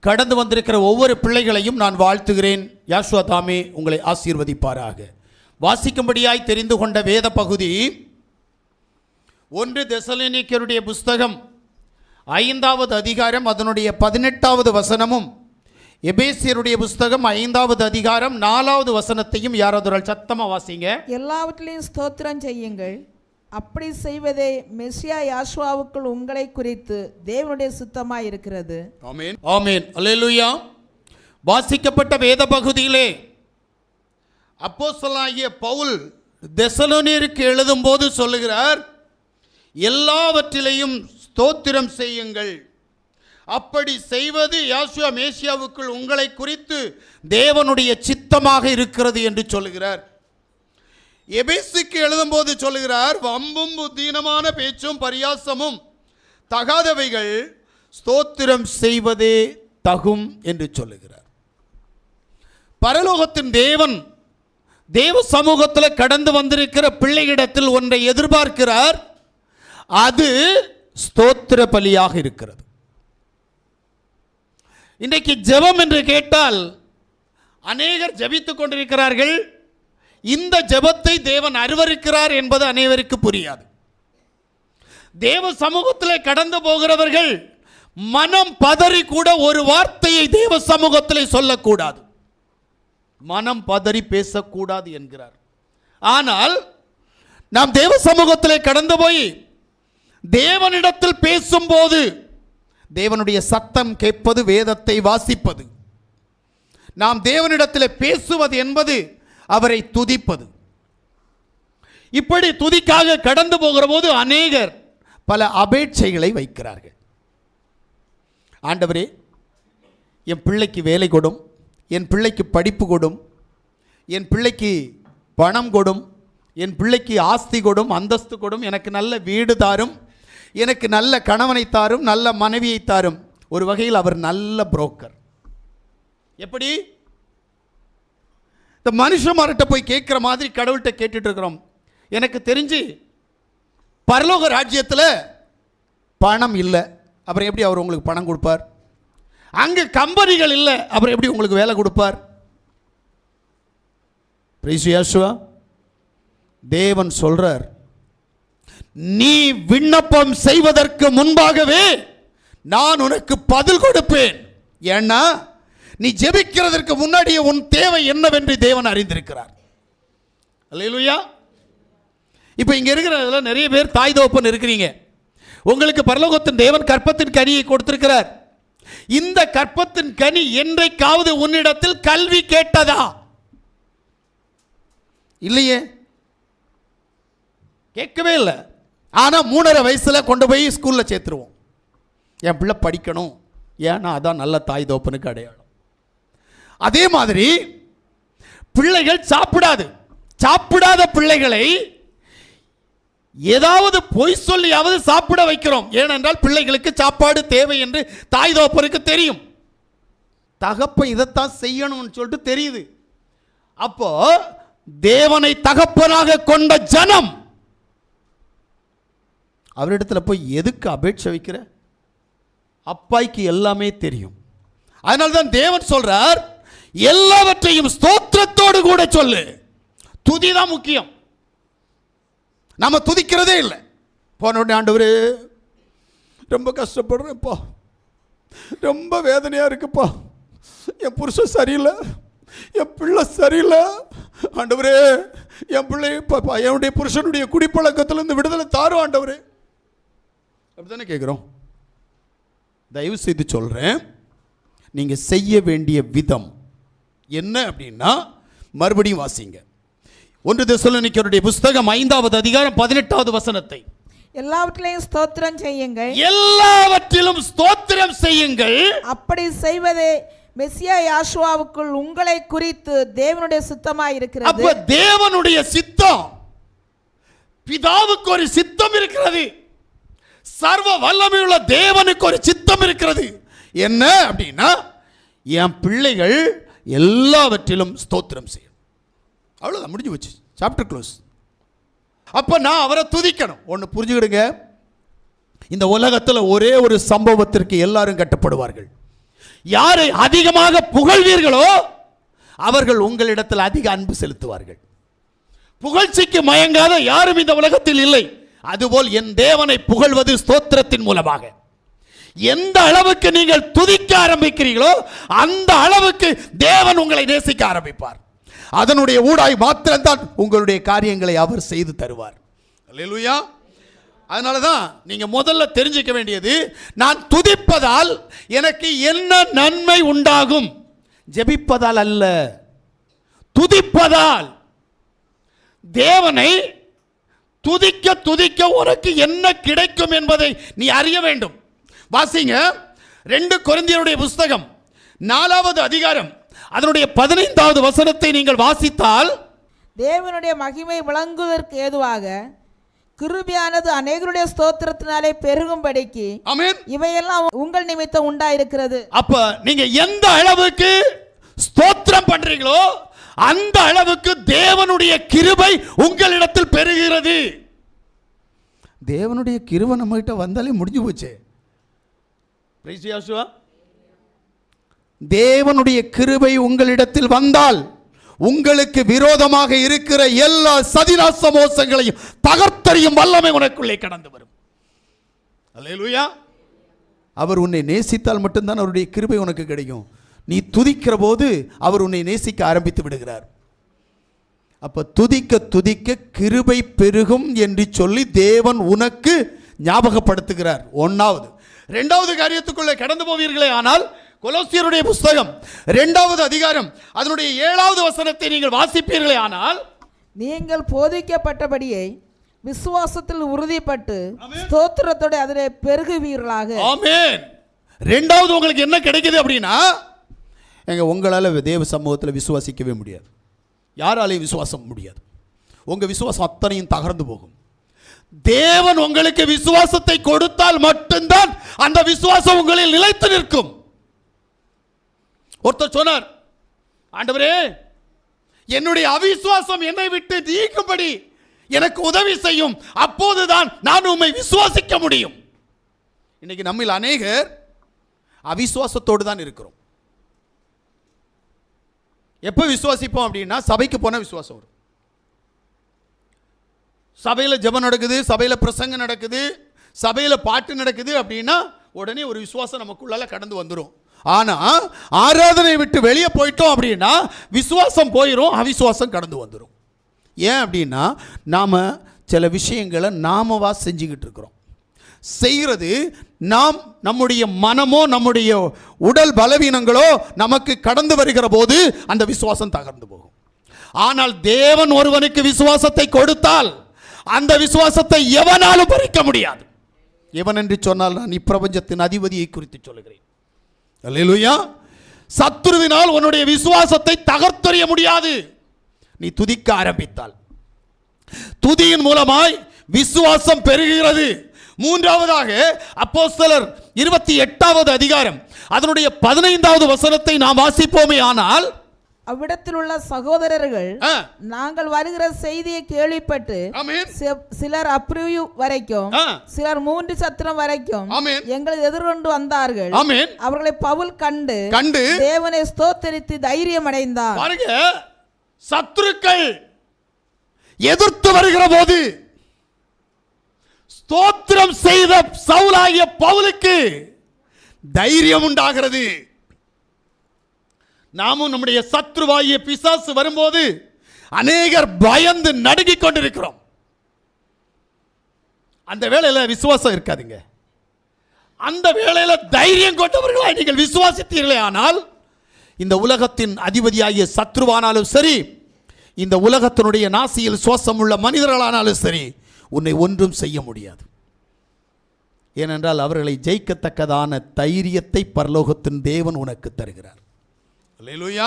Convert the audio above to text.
கடந்து வந்திருக்கிற ஒவ்வொரு பிள்ளைகளையும் நான் வாழ்த்துகிறேன். யாஷ்வா தாமே உங்களை ஆசீர்வதிப்பாராக. வாசிக்கும்படியாய் தெரிந்து கொண்ட வேத பகுதி ஒன்று தசலினிக்கருடைய புஸ்தகம் ஐந்தாவது அதிகாரம் அதனுடைய பதினெட்டாவது வசனமும் எபேசியருடைய புஸ்தகம் ஐந்தாவது அதிகாரம் நாலாவது வசனத்தையும் யாராவது ஒரு சத்தமாக வாசிங்க. எல்லாவற்றிலையும் ஸ்தோத்திரம் செய்யுங்கள். அப்படி செய்வதே மெஸ்ஸியா யாஷ்வாவுக்குள் உங்களை குறித்து தேவனுடைய சுத்தமாய் இருக்கிறது. ஆமேன். ஆமேன். அல்லேலூயா. வாசிக்கப்பட்ட வேத பகுதியிலே அப்போஸ்தலனாகிய பவுல் தெசலோனியருக்கு எழுதும்போது சொல்லுகிறார் எல்லாவற்றிலையும் ஸ்தோத்திரம் செய்யுங்கள். அப்படி செய்வது யாசுவா மேசியாவுக்குள் உங்களை குறித்து தேவனுடைய சித்தமாக இருக்கிறது என்று சொல்லுகிறார். எபேசுக்கு எழுதும்போது சொல்லுகிறார் வம்பும் புத்தீனமான பேச்சும் பரியாசமும் தகாதவைகள் ஸ்தோத்திரம் செய்வதே தகும் என்று சொல்லுகிறார். பரலோகத்தின் தேவன் தேவ சமூகத்தில் கடந்து வந்திருக்கிற பிள்ளையிடத்தில் ஒன்றை எதிர்பார்க்கிறார். அது ஸ்தோத்திர பலியாக இருக்கிறது. இன்றைக்கு ஜெபம் என்று கேட்டால் அநேகர் ஜெபித்துக் கொண்டிருக்கிறார்கள். இந்த ஜெபத்தை தேவன் அருவருக்கிறார் என்பது அனைவருக்கு புரியாது. தேவ சமூகத்தில் கடந்து போகிறவர்கள் மனம் பதறி கூட ஒரு வார்த்தையை தேவ சமூகத்தில் சொல்லக்கூடாது. மனம் பதறி பேசக்கூடாது என்கிறார். ஆனால் நாம் தேவ சமூகத்தில் கடந்து போய் தேவனிடத்தில் பேசும்போது தேவனுடைய சத்தம் கேட்பது வேதத்தை வாசிப்பது நாம் தேவனிடத்தில் பேசுவது என்பது அவரை துதிப்பது. இப்படி துதிக்காக கடந்து போகிற போது அநேகர் பல அபேட்சைகளை வைக்கிறார்கள். ஆண்டவரே என் பிள்ளைக்கு வேலை கொடும் என் பிள்ளைக்கு படிப்பு கொடும் என் பிள்ளைக்கு பணம் கொடும் என் பிள்ளைக்கு ஆஸ்தி கொடும் அந்தஸ்து கொடும் எனக்கு நல்ல வீடு தாரும் எனக்கு நல்ல கணவனை தாரும் நல்ல மனைவியை தாரும். ஒரு வகையில் அவர் நல்ல புரோக்கர். எப்படி? இந்த மனுஷமார்கிட்ட போய் கேட்குற மாதிரி கடவுள்கிட்ட கேட்டுட்டு இருக்கிறோம் எனக்கு தெரிஞ்சு பரலோக ராஜ்யத்தில் பணம் இல்லை. அப்புறம் எப்படி அவர் உங்களுக்கு பணம் கொடுப்பார்? அங்கே கம்பெனிகள் இல்லை. அப்புறம் எப்படி உங்களுக்கு வேலை கொடுப்பார்? பிரைசியாசுவா தேவன் சொல்றார் நீ விண்ணப்பம் செய்வதற்கு முன்பாகவே நான் உனக்கு பதில் கொடுப்பேன். ஏன்னா நீ ஜெபிக்கிறதற்கு முன்னாடியே உன் தேவை என்னவென்று தேவன் அறிந்திருக்கிறார். அல்லேலூயா. இப்போ இங்கே இருக்கிறதுல நிறைய பேர் தாய் தோப்பன் இருக்கிறீங்க. உங்களுக்கு பரலோகத்தின் தேவன் கற்பத்தின் கனியை கொடுத்திருக்கிறார். இந்த கற்பத்தின் கனி என்றைக்காவது உன்னிடத்தில் கல்வி கேட்டதா? இல்லையே. கேட்கவே இல்லை. ஆனால் மூணரை வயசில் கொண்டு போய் ஸ்கூலில் சேர்த்துருவோம். என் பிள்ளை படிக்கணும். ஏன்னா அதான் நல்ல தாய் தோப்பனுக்கு அடையாளம். அதே மாதிரி பிள்ளைகள் சாப்பிடாது. சாப்பிடாத பிள்ளைகளை ஏதாவது பொய் சொல்லியாவது சாப்பிட வைக்கிறோம். ஏனென்றால் பிள்ளைகளுக்கு சாப்பாடு தேவை என்று தாய் தோப்பருக்கு தெரியும். தகப்பன் இதைத்தான் செய்யணும்னு சொல்லிட்டு தெரியுது. அப்போ தேவனை தகப்பனாக கொண்ட ஜனம் அவரிடத்துல போய் எதுக்கு அபேட்சை வைக்கிற? அப்பாய்க்கு எல்லாமே தெரியும். அதனால தான் தேவன் சொல்றார் எல்லாவற்றையும் ஸ்தோத்திரத்தோடு கூட சொல்லு. துதி தான் முக்கியம். நம்ம துதிக்கிறதே இல்லை. போன உடனே ஆண்டவரே ரொம்ப கஷ்டப்படுறேன்ப்பா. ரொம்ப வேதனையாக இருக்குப்பா. என் புருஷன் சரியில்லை. என் பிள்ளை சரியில்லை. ஆண்டவரே என் பிள்ளை இப்போ என்னுடைய புருஷனுடைய குடிப்பழக்கத்திலேருந்து விடுதலை தாரும் ஆண்டவரே. அப்படிதானே கேட்குறோம் தயவு செய்து சொல்கிறேன் நீங்கள் செய்ய வேண்டிய விதம் என்ன அப்படின்னா மறுபடியும் வாசிங்க. ஒன்று தெசலோனிக்கருடைய புஸ்தகம் ஐந்தாவது அதிகாரம் பதினெட்டாவது வசனத்தை. எல்லாவற்றிலையும் ஸ்தோத்திரம் செய்யுங்கள். எல்லாவற்றிலும் ஸ்தோத்திரம் செய்யுங்கள். அப்படி செய்வதே மெஸ்ஸியா யாஷுவாவுக்குள் உங்களை குறித்து தேவனுடைய சுத்தமாய் இருக்கிறது. அப்ப தேவனுடைய சித்தம் பிதாவுக்கு ஒரு சித்தம் இருக்கிறது. சர்வ வல்லமையுள்ள தேவனுக்கு ஒரு சித்தம் இருக்கிறது. என்ன அப்படின்னா என் பிள்ளைகள் எல்லாவற்றிலும் ஸ்தோத்திரம் செய்யும் அவ்வளோதான் முடிஞ்சு போச்சு. சாப்டர் க்ளோஸ் அப்போ நான் அவரை துதிக்கணும். ஒன்று புரிஞ்சுக்கிடுங்க. இந்த உலகத்தில் ஒரே ஒரு சம்பவத்திற்கு எல்லாரும் கட்டப்படுவார்கள். யாரை அதிகமாக புகழ்வீர்களோ அவர்கள் உங்களிடத்தில் அதிக அன்பு செலுத்துவார்கள். புகழ்ச்சிக்கு மயங்காத யாரும் இந்த உலகத்தில் இல்லை. அதுபோல் என் தேவனை புகழ்வது ஸ்தோத்திரத்தின் மூலமாக. எந்த அளவுக்கு நீங்கள் துதிக்க ஆரம்பிக்கிறீர்களோ அந்த அளவுக்கு தேவன் உங்களை நேசிக்க ஆரம்பிப்பார். அதனுடைய ஊடாய் மாத்திரம்தான் உங்களுடைய காரியங்களை அவர் செய்து தருவார். அல்லேலூயா. அதனால தான் நீங்கள் முதல்ல தெரிஞ்சுக்க வேண்டியது நான் துதிப்பதால் எனக்கு என்ன நன்மை உண்டாகும்? ஜெபிப்பதால் அல்ல. துதிப்பதால் தேவனை துதிக்க துதிக்க உனக்கு என்ன கிடைக்கும் என்பதை நீ அறிய வேண்டும். வாசிங்க. ரெண்டு கொரிந்தியருடைய புஸ்தகம் நாலாவது அதிகாரம் அதனுடைய பதினைந்தாவது வசனத்தை நீங்கள் வாசித்தால் தேவனுடைய மகிமை விளங்குவதற்கு ஏதுவாக கிருபியானது அநேகருடைய ஸ்தோத்திரத்தினாலே பெருகும்படிக்கு ஆமென். இவையெல்லாம் உங்கள் நிமித்தம் உண்டாயிருக்கிறது. அப்ப நீங்க எந்த அளவுக்கு ஸ்தோத்திரம் பண்றீங்களோ அந்த அளவுக்கு தேவனுடைய கிருபை உங்களிடத்தில் பெருகிறது. தேவனுடைய கிருபை நம்ம கிட்ட வந்தாலே முடிஞ்சு போச்சு. Yahshua. தேவனுடைய கிருபை உங்களிடத்தில் வந்தால் உங்களுக்கு விரோதமாக இருக்கிற எல்லா சதிராச மோசங்களையும் தகர்த்தறியும் வல்லமை உனக்குள்ளே கடந்து வரும். அல்லேலூயா அவர் உன்னை நேசித்தால் மட்டும்தான் அவருடைய கிருபை உனக்கு கிடைக்கும். நீ துதிக்கிற போது அவர் உன்னை நேசிக்க ஆரம்பித்து விடுகிறார். அப்ப துதிக்க துதிக்க கிருபை பெருகும் என்று சொல்லி தேவன் உனக்கு ஞாபகப்படுத்துகிறார். ஒன்னாவது ரெண்டாவது காரியத்துக்குள்ளே கடந்து போவீர்களே ஆனால் கொலோசியருடைய புஸ்தகம் ரெண்டாவது அதிகாரம் அதனுடைய ஏழாவது வசனத்தை நீங்கள் வாசிப்பீர்களே ஆனால் நீங்கள் போதிக்கப்பட்டபடியே விசுவாசத்தில் உறுதிப்பட்டு ஸ்தோத்திரத்தோட அதிலே பெருகுவீர்களாக. ஆமென். ரெண்டாவது உங்களுக்கு என்ன கிடைக்குது அப்படின்னா எங்க உங்களால் தேவ சமூகத்தில் விசுவாசிக்கவே முடியாது. யாராலையும் விசுவாசம் முடியாது. உங்க விசுவாசம் அத்தனையும் தகர்ந்து போகும். தேவன் உங்களுக்கு விசுவாசத்தை கொடுத்தால் மட்டும்தான் அந்த விசுவாசம் உங்களில் நிலைத்து நிற்கும். ஒருத்தர் சொன்னார் ஆண்டவரே என்னுடைய அவிசுவாசம் என்னை விட்டு நீக்கும்படி எனக்கு உதவி செய்யும். அப்போதுதான் நான் உம்மை விசுவாசிக்க முடியும். இன்னைக்கு நம்மில் அநேகர் அவிசுவாசத்தோடு தான் இருக்கிறோம். எப்போ விசுவாசிப்போம் அப்படின்னா சபைக்கு போனால் விசுவாசம் வரும். சபையில் ஜெபம் நடக்குது சபையில் பிரசங்கம் நடக்குது சபையில் பாட்டு நடக்குது அப்படின்னா உடனே ஒரு விசுவாசம் நமக்குள்ளால கடந்து வந்துடும் ஆனால் ஆராதனை விட்டு வெளியே போயிட்டோம் அப்படின்னா விசுவாசம் போயிடும் அவிசுவாசம் கடந்து வந்துடும் ஏன் அப்படின்னா நாம் சில விஷயங்களை நாமவா செஞ்சுக்கிட்டு இருக்கிறோம். செய்கிறது நாம் நம்முடைய மனமோ நம்முடைய உடல் பலவீனங்களோ நமக்கு கடந்து வருகிற போது அந்த விசுவாசம் தகர்ந்து போகும். ஆனால் தேவன் ஒருவனுக்கு விசுவாசத்தை கொடுத்தால் அந்த விசுவாசத்தை எவனாலும் பறிக்க முடியாது. எவன் என்று சொன்னால் நான் இப்பிரபஞ்சத்தின் அதிபதியை குறித்து சொல்லுகிறேன். அல்லேலூயா. சத்துருவினால் உன்னுடைய விசுவாசத்தை தகர்த்தெறிய முடியாது. நீ துதிக்க ஆரம்பித்தால். துதியின் மூலமாய் விசுவாசம் பெருகிறது. மூன்றாவதாக அப்போஸ்தலர் இருபத்தி எட்டாவது அதிகாரம் அதனுடைய பதினைந்தாவது வசனத்தை நாம் வாசிப்போமே ஆனால் அவ்விடத்தில் உள்ள சகோதரர்கள் நாங்கள் வருகிற செய்தியை கேள்விப்பட்டு சிலர் அப்ரிவியூ வரைக்கும் சிலர் மூன்று சத்திரம் வரைக்கும் எங்களை எதிர்கொண்டு வந்தார்கள். அவர்களை பவுல் கண்டு கண்டு தேவனை ஸ்தோத்தரித்து தைரியம் அடைந்தார் சத்துருக்கள் எதிர்த்து வருகிற போது ஸ்தோத்திரம் செய்த சவுலாகிய பவுலுக்கு தைரியம் உண்டாகிறது. நாமும் நம்முடைய சத்ருவாகிய பிசாசு வரும்போது அநேகர் பயந்து நடுங்கிக் கொண்டிருக்கிறோம். அந்த வேளையில் விசுவாசம் இருக்காதுங்க. அந்த வேளையில் தைரியம் கொண்டவர்களாய் நீங்கள் விசுவாசித்தீர்களே ஆனால் இந்த உலகத்தின் அதிபதியாகிய சத்ருவானாலும் சரி இந்த உலகத்தினுடைய நாசியில் சுவாசம் உள்ள மனிதர்களானாலும் சரி உன்னை ஒன்றும் செய்ய முடியாது. ஏனென்றால் அவர்களை ஜெயிக்கத்தக்கதான தைரியத்தை பரலோகத்தின் தேவன் உனக்கு தருகிறார். அல்லேலூயா